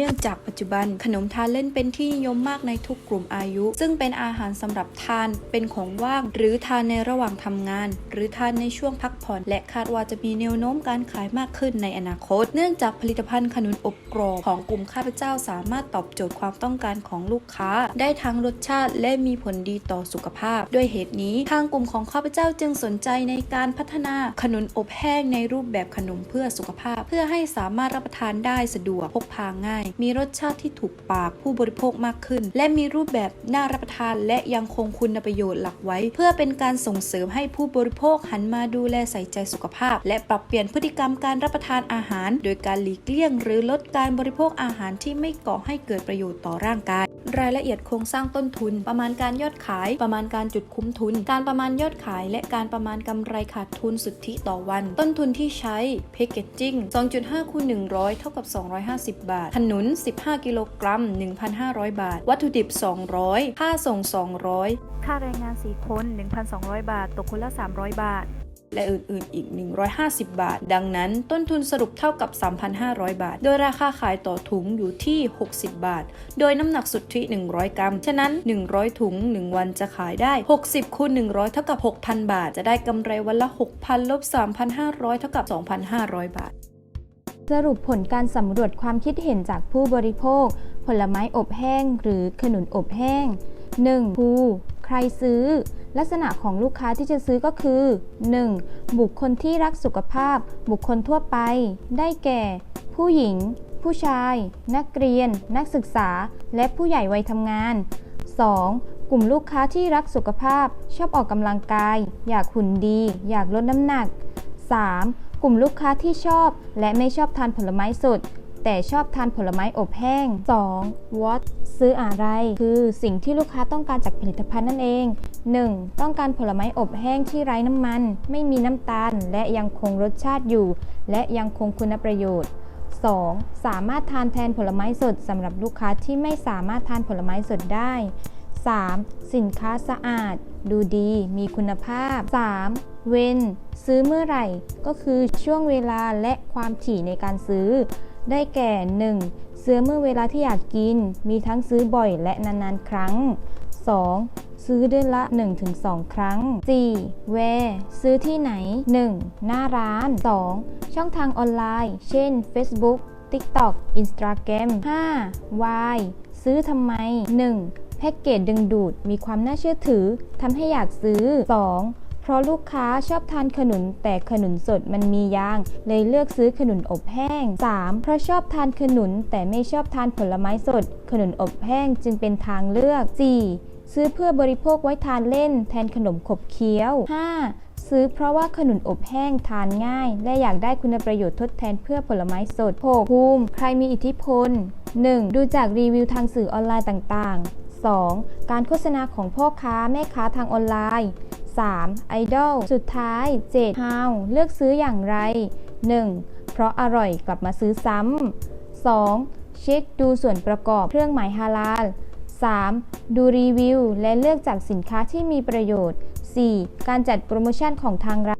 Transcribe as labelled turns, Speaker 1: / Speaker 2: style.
Speaker 1: เนื่องจากปัจจุบันขนมทานเล่นเป็นที่นิยมมากในทุกกลุ่มอายุ ซึ่งเป็นอาหารสำหรับทานเป็นของว่าง หรือทานในระหว่างทำงาน หรือทานในช่วงพักผ่อน และคาดว่าจะมีแนวโน้มการขายมากขึ้นในอนาคต เนื่องจากผลิตภัณฑ์ขนุนอบกรอบของกลุ่มข้าพเจ้าสามารถตอบโจทย์ความต้องการของลูกค้า ได้ทั้งรสชาติและมีผลดีต่อสุขภาพ ด้วยเหตุนี้ทางกลุ่มของข้าพเจ้าจึงสนใจในการพัฒนาขนุนอบแห้งในรูปแบบขนมเพื่อสุขภาพ เพื่อให้สามารถรับประทานได้สะดวกพกพาง่ายมีรสชาติที่ถูกปากผู้บริโภคมากขึ้น และมีรูปแบบน่ารับประทาน และยังคงคุณประโยชน์หลักไว้ เพื่อเป็นการส่งเสริมให้ผู้บริโภคหันมาดูแลใส่ใจสุขภาพ และปรับเปลี่ยนพฤติกรรมการรับประทานอาหาร โดยการหลีกเลี่ยง หรือลดการบริโภคอาหารที่ไม่ก่อให้เกิดประโยชน์ต่อร่างกายรายละเอียดโครงสร้างต้นทุน ประมาณการยอดขาย ประมาณการจุดคุ้มทุน การประมาณยอดขาย และการประมาณกำไรขาดทุนสุทธิต่อวัน ต้นทุนที่ใช้แพ c เกจจิ้ง2.5คูณ100 เท่ากับ 250 บาทขนุน15 กิโลกรัม 1,500 บาท วัตถุดิบ 200 ค่าส่ง 200
Speaker 2: ค่าแรงงาน 4 คน 1,200 บาท ตกคนละ 300 บาท
Speaker 1: และอื่นๆ อีก 150 บาท ดังนั้นต้นทุนสรุปเท่ากับ 3,500 บาท โดยราคาขายต่อถุงอยู่ที่ 60 บาท โดยน้ำหนักสุทธิ 100 กรัม ฉะนั้น 100 ถุง 1 วันจะขายได้ 60คูณ100 เท่ากับ 6,000 บาท จะได้กำไรวันละ 6,000ลบ3,500 เท่ากับ 2,500 บาท
Speaker 3: สรุปผลการสำรวจความคิดเห็นจากผู้บริโภค ผลไม้อบแห้ง หรือขนุนอบแห้ง 1. ภูใครซื้อ ลักษณะของลูกค้าที่จะซื้อก็คือ 1. บุคคลที่รักสุขภาพ บุคคลทั่วไป ได้แก่ ผู้หญิง ผู้ชาย นักเรียน นักศึกษา และผู้ใหญ่วัยทำงาน 2. กลุ่มลูกค้าที่รักสุขภาพ ชอบออกกำลังกาย อยากหุ่นดี อยากลดน้ำหนัก 3. กลุ่มลูกค้าที่ชอบและไม่ชอบทานผลไม้สด แต่ชอบทานผลไม้อบแห้ง 2. what ซื้ออะไร คือสิ่งที่ลูกค้าต้องการจากผลิตภัณฑ์นั่นเอง 1. ต้องการผลไม้อบแห้งที่ไร้น้ำมัน ไม่มีน้ำตาล และยังคงรสชาติอยู่ และยังคงคุณประโยชน์ 2. สามารถทานแทนผลไม้สดสำหรับลูกค้าที่ไม่สามารถทานผลไม้สดได้ 3. สินค้าสะอาด ดูดีมีคุณภาพ 3. เวนซื้อเมื่อไหร่ ก็คือช่วงเวลาและความถี่ในการซื้อ ได้แก่ 1. ซื้อเมื่อเวลาที่อยากกิน มีทั้งซื้อบ่อยและนานๆ ครั้ง 2. ซื้อเดือนละ 1-2 ครั้ง 4. แวร์ซื้อที่ไหน 1. หน้าร้าน 2. ช่องทางออนไลน์ เช่น Facebook TikTok Instagram 5. Why ซื้อทำไม 1. แพ็กเกจดึงดูดมีความน่าเชื่อถือทำให้อยากซื้อ 2. เพราะลูกค้าชอบทานขนุนแต่ขนุนสดมันมียาง เลยเลือกซื้อขนุนอบแห้ง 3. เพราะชอบทานขนุนแต่ไม่ชอบทานผลไม้สด ขนุนอบแห้งจึงเป็นทางเลือก 4. ซื้อเพื่อบริโภคไว้ทานเล่น แทนขนมขบเคี้ยว 5. ซื้อเพราะว่าขนุนอบแห้งทานง่าย และอยากได้คุณประโยชน์ทดแทนเพื่อผลไม้สด 6. ภูมิ ใครมีอิทธิพล 1. ดูจากรีวิวทางสื่อออนไลน์ต่างๆ 2. การโฆษณาของพ่อค้าแม่ค้าทางออนไลน์ 3. ไอดอลสุดท้าย 7. How เลือกซื้ออย่างไร 1. เพราะอร่อยกลับมาซื้อซ้ำ 2. เช็คดูส่วนประกอบเครื่องหมายฮาลาล 3. ดูรีวิว และเลือกจากสินค้าที่มีประโยชน์ 4. การจัดโปรโมชั่นของทางร้าน